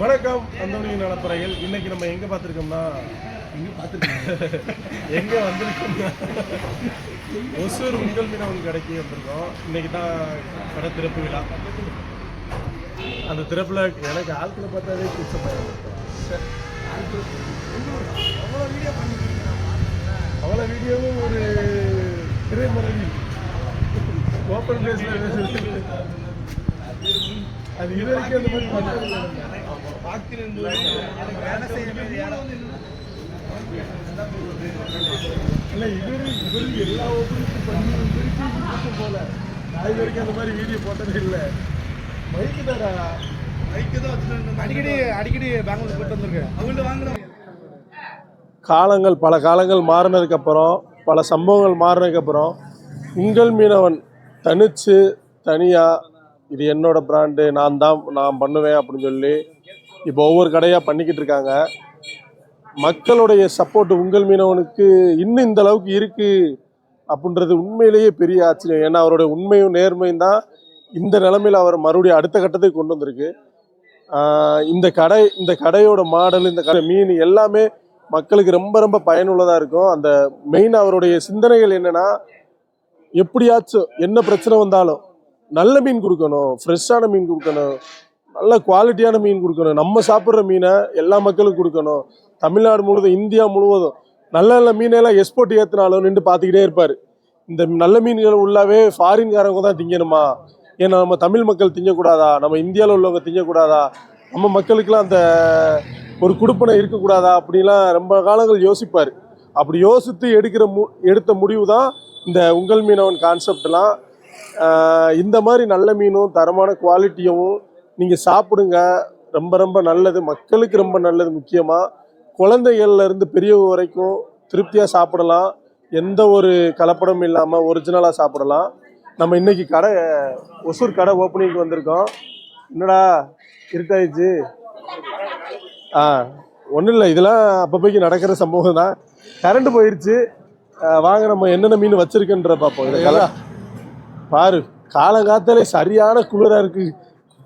வணக்கம் அந்தோனியின் நலப்பறையில் இன்னைக்கு நம்ம எங்க பார்த்துருக்கோம்னா? எங்க பார்த்துருக்கீங்க? எங்க வந்திருக்கோம்னா? ஒசூர் உங்கள் மீனவன் கடைக்கு வந்திருக்கோம். இன்னைக்கு தான் கடை திறப்பு விழா. அந்த திறப்புல எனக்கு ஆட்களை பார்த்தாலே கூச்சமாக அவ்வளோ வீடியோவும் ஒரு திரைமறைவி ஓப்பன் பிளேஸ்ல அது இது வரைக்கும் அந்த மாதிரி பண்ணது இல்லை. இல்ல இவரு இவரு எல்லா ஓப்பனிங்கும் பண்ணி இவருக்கே இருக்கு போல. நான் இது வரைக்கும் அந்த மாதிரி வீடியோ போட்டதே இல்லை. மைக்கு தாடா. அடிக்கடி அடிக்கடி பெங்களூர் போயிட்டு வந்திருக்கேன். அவங்கள்ட்ட வாங்கின காலங்கள் பல காலங்கள் மாறினதுக்கு அப்புறம் பல சம்பவங்கள் மாறினதுக்கு அப்புறம் உங்கள் மீனவன் தனிச்சு தனியாக இது என்னோட பிராண்டு நான் தான் நான் பண்ணுவேன் அப்படின்னு சொல்லி இப்போ ஒவ்வொரு கடையாக பண்ணிக்கிட்டு இருக்காங்க. மக்களுடைய சப்போர்ட் உங்கள் மீனவனுக்கு இன்னும் இந்த அளவுக்கு இருக்கு அப்படின்றது உண்மையிலேயே பெரிய ஆச்சரியம். ஏன்னா அவருடைய உண்மையும் நேர்மையும் தான் இந்த நிலமையில் அவர் மறுபடியும் அடுத்த கட்டத்துக்கு கொண்டு வந்திருக்கு. இந்த கடை இந்த கடையோட மாடல் இந்த கடை மீன் எல்லாமே மக்களுக்கு ரொம்ப ரொம்ப பயனுள்ளதாக இருக்கும். அந்த மெயின் அவருடைய சிந்தனைகள் என்னென்னா எப்படியாச்சும் என்ன பிரச்சனை வந்தாலும் நல்ல மீன் கொடுக்கணும் ஃப்ரெஷ்ஷான மீன் கொடுக்கணும் நல்ல குவாலிட்டியான மீன் கொடுக்கணும். நம்ம சாப்பிட்ற மீனை எல்லா மக்களுக்கும் கொடுக்கணும். தமிழ்நாடு முழுவதும் இந்தியா முழுவதும் நல்ல நல்ல மீனெல்லாம் எக்ஸ்போர்ட் ஏற்றினாலும் நின்று பார்த்துக்கிட்டே இருப்பார். இந்த நல்ல மீன்கள் உள்ளாவே ஃபாரின்காரங்க தான் திங்கணுமா? ஏன்னா நம்ம தமிழ் மக்கள் திங்கக்கூடாதா? நம்ம இந்தியாவில் உள்ளவங்க திங்கக்கூடாதா? நம்ம மக்களுக்கெல்லாம் அந்த ஒரு குடுப்பனை இருக்கக்கூடாதா? அப்படிலாம் ரொம்ப காலங்கள் யோசிப்பார். அப்படி யோசித்து எடுக்கிற மு எடுத்த முடிவு தான் இந்த உங்கள் மீனவன் கான்செப்ட்லாம் இந்த மாதிரி நல்ல மீனும் தரமான குவாலிட்டியும் நீங்கள் சாப்பிடுங்க. ரொம்ப ரொம்ப நல்லது. மக்களுக்கு ரொம்ப நல்லது முக்கியமாக குழந்தைகள்லேருந்து பெரியவங்க வரைக்கும் திருப்தியாக சாப்பிடலாம். எந்த ஒரு கலப்படமும் இல்லாமல் ஒரிஜினலாக சாப்பிடலாம். நம்ம இன்றைக்கி கடை ஒசூர் கடை ஓப்பனிங்க்கு வந்திருக்கோம். என்னடா இருட்டாயிடுச்சு. ஆ ஒன்றும் இல்லை. இதெல்லாம் அப்பப்போக்கு நடக்கிற சம்பவம் தான் கரண்ட் போயிடுச்சு வாங்க நம்ம என்னென்ன மீன் வச்சுருக்குன்ற பார்ப்போம். இதை பாரு காலங்காத்தால சரியான குளிராக இருக்கு.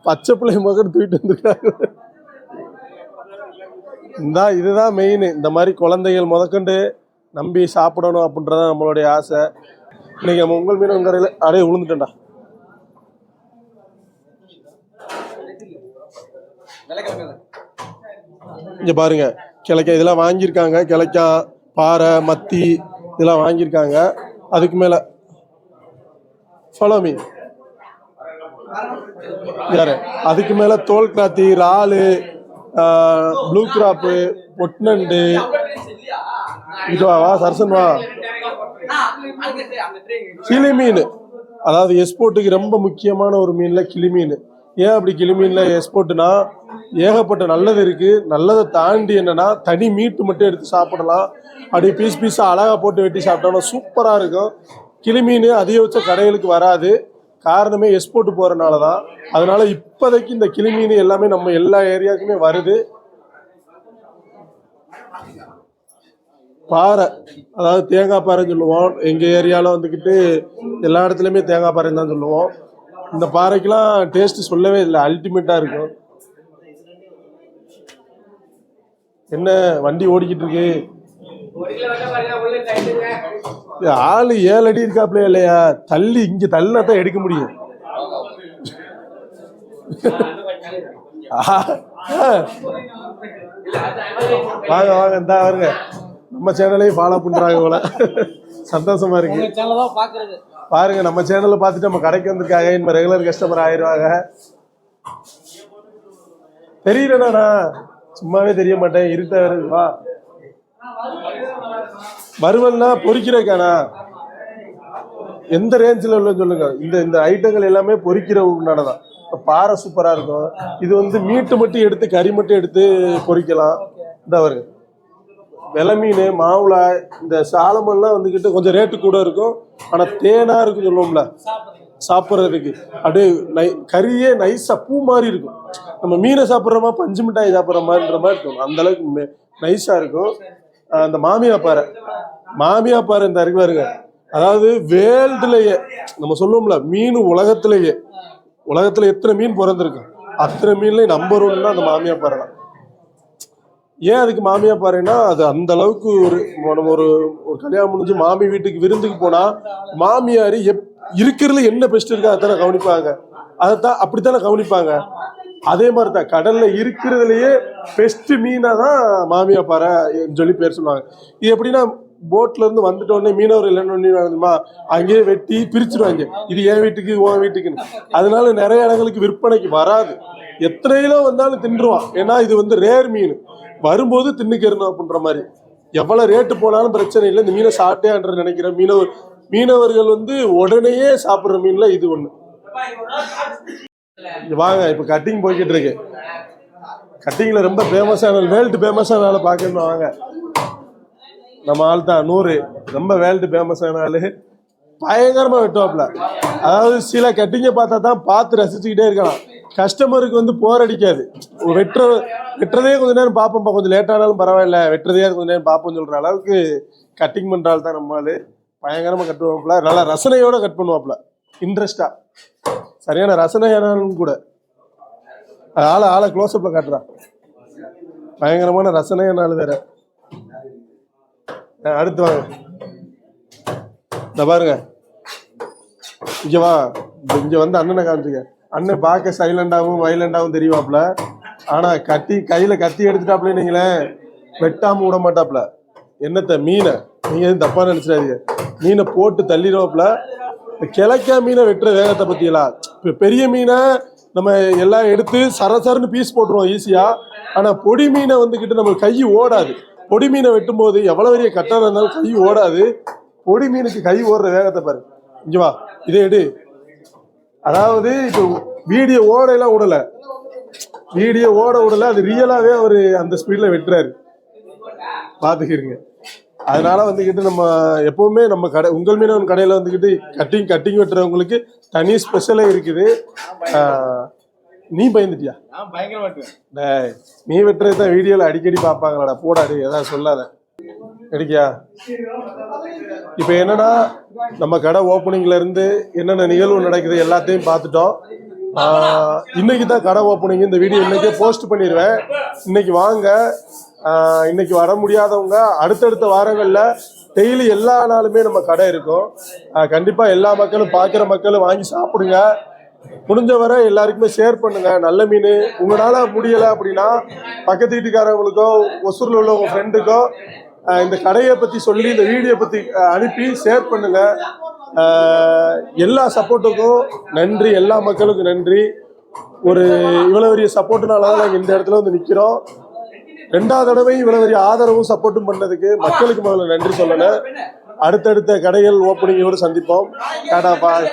பச்சை பிள்ளை மகன் தூக்கிட்டு வந்துருக்காங்க. இந்த இதுதான் மெயின் இந்த மாதிரி குழந்தைகள் முதற்கொண்டு நம்பி சாப்பிடணும் அப்படின்றத நம்மளுடைய ஆசை. இன்னைக்கு நம்ம உங்கள் மீன் கரையில் அடைய விழுந்துட்டேன்டா இங்கே பாருங்க கிழக்க இதெல்லாம் வாங்கியிருக்காங்க. கிழக்கா பாறை மத்தி இதெல்லாம் வாங்கியிருக்காங்க. அதுக்கு மேலே ஃபாலோ மீ யாரு? அதுக்கு மேல தோல் கிராத்தி இறாலு ப்ளூ கிராப்பு பொட்னண்டு. இதுவா வா சரசன் வா. கிளி மீன். அதாவது எக்ஸ்போர்ட்டுக்கு ரொம்ப முக்கியமான ஒரு மீன்ல கிளி மீன். ஏன் அப்படி கிளி மீன்ல எக்ஸ்போர்ட்னா ஏகப்பட்ட நல்லது இருக்கு. நல்லதை தாண்டி என்னன்னா தனி மீட்டு மட்டும் எடுத்து சாப்பிடலாம். அப்படியே பீஸ் பீஸாக அழகா போட்டு வெட்டி சாப்பிட்டோம்னா சூப்பராக இருக்கும். கிளி மீன் அதிகபட்ச கடைகளுக்கு வராது. காரணமே எக்ஸ்போர்ட் போகிறனால தான் அதனால் இப்போதைக்கு இந்த கிளி மீன் எல்லாமே நம்ம எல்லா ஏரியாவுக்குமே வருது. பாறை அதாவது தேங்காய் பாறைன்னு சொல்லுவோம். எங்கள் ஏரியாவில் வந்துக்கிட்டு எல்லா இடத்துலையுமே தேங்காய் பாறைன்னு தான் சொல்லுவோம். இந்த பாறைக்கெலாம் டேஸ்ட் சொல்லவே இல்லை. அல்டிமேட்டாக இருக்கும். என்ன வண்டி ஓடிக்கிட்டு இருக்கு? ஆளு ஏழு அடி இருக்காப்ல இல்லையா? தள்ளி இங்க தள்ளினா தான் எடுக்க முடியும். வாங்க வாங்க இந்தா வருங்க. நம்ம சேனலையும் ஃபாலோ பண்றாங்க போல. சந்தோஷமா இருக்கு. பாருங்க நம்ம சேனலை பார்த்துட்டு நம்ம கடைக்கு வந்திருக்காங்க. இனிமே ரெகுலர் கஸ்டமர் ஆயிடுவாங்க தெரியலண்ணா சும்மாவே தெரிய மாட்டேன். இருட்ட வருது. வா. வறுவல்னா பொறிக்கிறக்கானா எந்த ரேஞ்சில் உள்ளது சொல்லுங்க. இந்த இந்த ஐட்டங்கள் எல்லாமே பொறிக்கிற உண்டான தான் இப்போ பாறை சூப்பராக இருக்கும். இது வந்து மீட்டு மட்டும் எடுத்து கறி மட்டும் எடுத்து பொறிக்கலாம். இந்த வருங்க விலை மீன் மாவுளா இந்த சாலமெல்லாம் வந்துக்கிட்டு கொஞ்சம் ரேட்டு கூட இருக்கும். ஆனால் தேனாக இருக்கும் சொல்லுவோம்ல. சாப்பிட்றதுக்கு. அப்படியே நை கறியே நைஸாக பூ மாதிரி இருக்கும். நம்ம மீனை சாப்பிட்றோமா பஞ்சு மிட்டாய் சாப்பிட்ற மாதிரின்ற மாதிரி இருக்கும். அந்த அளவுக்கு நைஸாக இருக்கும். அந்த மாமியா பாறை மாமியா பாறை இந்த இருக்கு பாருங்க அதாவது வேர்ல்டுலயே நம்ம சொல்லுவோம்ல மீன் உலகத்திலேயே உலகத்துல எத்தனை மீன் பிறந்திருக்கு? அத்தனை மீன்லையும் நம்பர் ஒன்னா அந்த மாமியா பாறை ஏன் அதுக்கு மாமியா பாறைன்னா அது அந்த அளவுக்கு ஒரு நம்ம ஒரு ஒரு கல்யாணம் முடிஞ்சு மாமி வீட்டுக்கு விருந்துக்கு போனா மாமியார் எப் இருக்கிறதுல என்ன பெஸ்ட் இருக்கோ அதானே கவனிப்பாங்க. அதைத்தான் அப்படித்தானே கவனிப்பாங்க. அதே மாதிரி தான் கடல்ல இருக்கிறதுலயே பெஸ்ட் மீனா தான் மாமியா பாறை சொல்லி பேர் சொல்லுவாங்க. இது எப்படின்னா போட்ல இருந்து வந்துட்டோடனே மீனவர் இல்லைன்னு அங்கேயே வெட்டி பிரிச்சிருவாங்க. இது என் வீட்டுக்கு இது உன் வீட்டுக்குன்னு. அதனால நிறைய இடங்களுக்கு விற்பனைக்கு வராது. எத்தனை கிலோ வந்தாலும் தின்றுவான். ஏன்னா இது வந்து ரேர் மீன். வரும்போது தின்னுக்கிறணும் அப்படின்ற மாதிரி? எவ்வளவு ரேட்டு போனாலும் பிரச்சனை இல்லை. இந்த மீனை சாப்பிட்டேன்ற நினைக்கிற மீனவர் மீனவர்கள் வந்து உடனேயே சாப்பிடுற மீன்ல இது ஒண்ணு. வாங்க இப்போ கட்டிங் போய்கிட்டு இருக்கு. கட்டிங்ல ரொம்ப ஃபேமஸான வேர்ல்டு ஃபேமஸான ஆளை பார்க்கணும் வாங்க. நம்ம ஆள் தான் நூறு. ரொம்ப வேர்ல்டு ஃபேமஸான ஆள். பயங்கரமா வெட்டுவாப்ல அதாவது சில கட்டிங்கை பார்த்தா தான் பார்த்து ரசிச்சுக்கிட்டே இருக்கலாம். கஸ்டமருக்கு வந்து போர் அடிக்காது. வெட்டுற வெட்டுறதே கொஞ்ச நேரம் பார்ப்போம்ப்பா கொஞ்சம் லேட்டானாலும் பரவாயில்ல வெட்டுறதே கொஞ்ச நேரம் பார்ப்போம்னு சொல்ற அளவுக்கு கட்டிங் பண்ற ஆள் தான் நம்ம ஆள். பயங்கரமா கட் நல்லா ரசனையோட கட் பண்ணுவாப்புல. இன்ட்ரெஸ்டாக சரியான ரசனையானாலும் கூட. ஆளை ஆளை க்ளோஸ்அப்ல காட்டுறான் பயங்கரமான ரசனையான ஆள் வேற அடுத்து வாங்க. இந்த பாருங்க. இங்கே வா. இங்கே வந்து அண்ணனை காமிச்சுங்க அண்ணன் பார்க்க சைலண்டாகவும் வைலண்டாகவும் தெரியவாப்ல ஆனால் கத்தி கையில் கத்தி எடுத்துட்டாப்ல நீங்களேன் வெட்டாமல் விட மாட்டாப்ல. என்னத்த மீனை? நீங்கள் எதுவும் தப்பாக நினச்சிடாதீங்க. மீனை போட்டு தள்ளிடுவாப்ல. கிழக்கா மீனை வெட்டுற வேகத்தை பத்தியெல்லாம் இப்போ பெரிய மீனை நம்ம எல்லாம் எடுத்து சரசரன்னு பீஸ் போட்டுருவோம் ஈஸியாக ஆனால் பொடி மீனை வந்துக்கிட்டு நம்ம கை ஓடாது. பொடி மீனை வெட்டும்போது எவ்வளோ பெரிய கட்டாக இருந்தாலும் கை ஓடாது. பொடி மீனுக்கு கை ஓடுற வேகத்தை பாரு. இங்க வா. எடு. அதாவது இப்போ வீடியோ ஓடையெல்லாம் விடலை. வீடியோ ஓட விடலை. அது ரியலாகவே அவர் அந்த ஸ்பீடில் வெட்டுறாரு. பார்த்துக்கிறீங்க அதனால வந்துக்கிட்டு நம்ம எப்பவுமே நம்ம கடை உங்கள் மீனவன் கடையில வந்துக்கிட்டு கட்டிங் கட்டிங் வெட்டுறவங்களுக்கு தனி ஸ்பெஷலே இருக்குது. நீ பயந்துட்டியா? டேய் நீ வெட்டுறது தான் வீடியோல அடிக்கடி பார்ப்பாங்களாடா போடாடி ஏதாவது சொல்லாத. எடுக்கியா? இப்போ என்னன்னா நம்ம கடை ஓப்பனிங்ல இருந்து என்னென்ன நிகழ்வு நடக்குது எல்லாத்தையும் பார்த்துட்டோம். இன்னைக்கு தான் கடை ஓப்பனிங் இந்த வீடியோ இன்னைக்கே போஸ்ட் பண்ணிடுவேன். இன்னைக்கு வாங்க இன்னைக்கு வர முடியாதவங்க அடுத்தடுத்த வாரங்களில் டெய்லி எல்லா நாளுமே நம்ம கடை இருக்கும். கண்டிப்பாக எல்லா மக்களும் பார்க்குற மக்களும் வாங்கி சாப்பிடுங்க. முடிஞ்ச வரை எல்லாருக்குமே ஷேர் பண்ணுங்க. நல்ல மீன். உங்களால் முடியலை அப்படின்னா பக்கத்து வீட்டுக்காரவங்களுக்கோ ஒசூரில் உள்ள உங்கள் ஃப்ரெண்டுக்கோ இந்த கடையை பற்றி சொல்லி இந்த வீடியோ பற்றி அனுப்பி ஷேர் பண்ணுங்க. எல்லா சப்போர்ட்டுக்கும் நன்றி. எல்லா மக்களுக்கும் நன்றி. ஒரு இவ்வளோ பெரிய சப்போர்ட்னால தான் நாங்கள் இந்த இடத்துல வந்து நிற்கிறோம் ரெண்டாவது தடவை இவ்வளவு பெரிய ஆதரவும் சப்போர்ட்டும் பண்ணதுக்கு மக்களுக்கு முதல்ல நன்றி சொல்லணும். அடுத்தடுத்த கடைகள் ஓப்பனிங்கோடு சந்திப்போம். டாடா பாய்